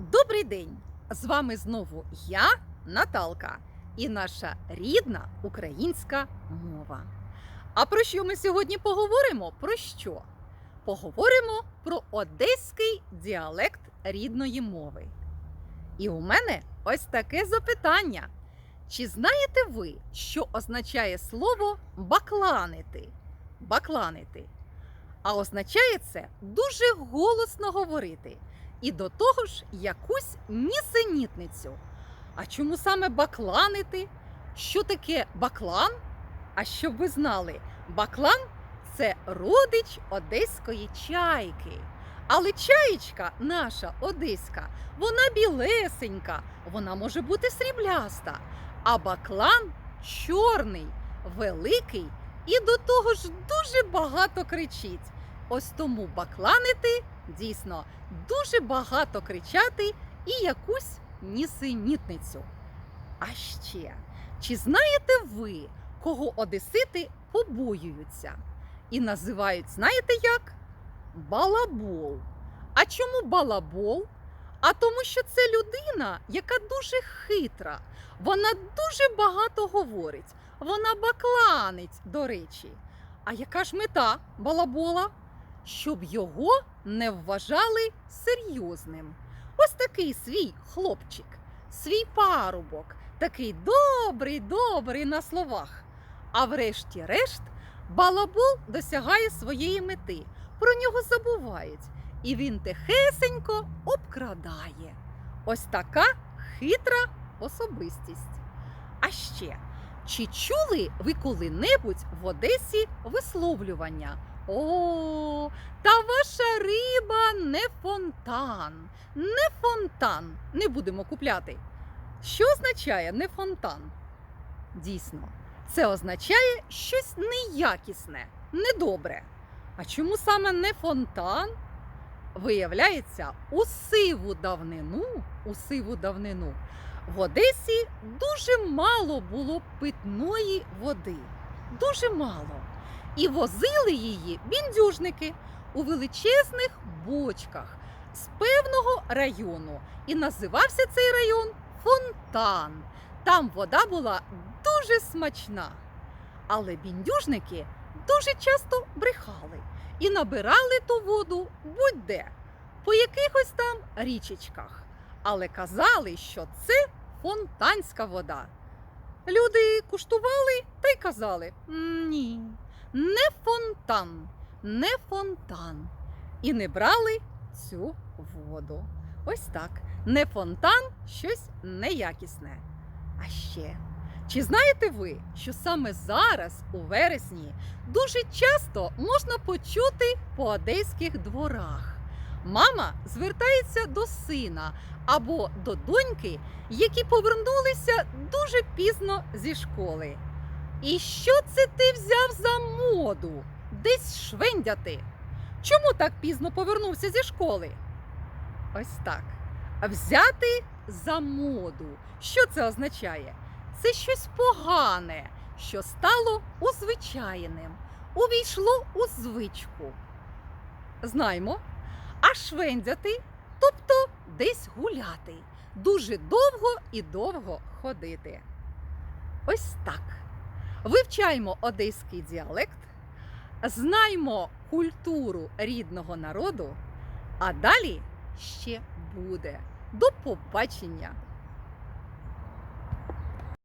Добрий день! З вами знову я, Наталка, і наша рідна українська мова. А про що ми сьогодні поговоримо? Про що? Поговоримо про одеський діалект рідної мови. І у мене ось таке запитання. Чи знаєте ви, що означає слово бакланити? Бакланити. А означає це дуже голосно говорити і до того ж якусь нісенітницю. А чому саме бакланити? Що таке баклан? А щоб ви знали, баклан це родич одеської чайки. Але чаєчка наша одеська, вона білесенька, вона може бути срібляста. А баклан чорний, великий і до того ж дуже багато кричить. Ось тому бакланити дійсно дуже багато кричати і якусь нісенітницю. А ще, чи знаєте ви, кого одесити побоюються? І називають, знаєте як? Балабол. А чому балабол? А тому, що це людина, яка дуже хитра. Вона дуже багато говорить. Вона бакланить, до речі. А яка ж мета балабола? Щоб його не вважали серйозним. Ось такий свій хлопчик, свій парубок, такий добрий, добрий на словах. А врешті-решт балабол досягає своєї мети, про нього забувають, і він тихесенько обкрадає. Ось така хитра особистість. А ще, чи чули ви коли-небудь в Одесі висловлювання? О, та ваша риба не фонтан. Не фонтан. Не будемо купляти. Що означає не фонтан? Дійсно, це означає щось неякісне, недобре. А чому саме не фонтан? Виявляється, у сиву давнину, у сиву давнину в Одесі дуже мало було питної води. Дуже мало. І возили її біндюжники у величезних бочках з певного району. І називався цей район Фонтан. Там вода була дуже смачна. Але біндюжники дуже часто брехали і набирали ту воду будь-де, по якихось там річечках. Але казали, що це фонтанська вода. Люди куштували та й казали: ні, не фонтан, не фонтан. І не брали цю воду. Ось так. Не фонтан, щось неякісне. А ще, чи знаєте ви, що саме зараз, у вересні, дуже часто можна почути по одеських дворах? Мама звертається до сина або до доньки, які повернулися дуже пізно зі школи. І що це ти взяв за моду? Десь швендяти. Чому так пізно повернувся зі школи? Ось так. Взяти за моду. Що це означає? Це щось погане, що стало узвичайним, увійшло у звичку. Знаймо. А швендяти, тобто десь гуляти, дуже довго і довго ходити. Ось так. Вивчаємо одеський діалект, знаймо культуру рідного народу, а далі ще буде. До побачення!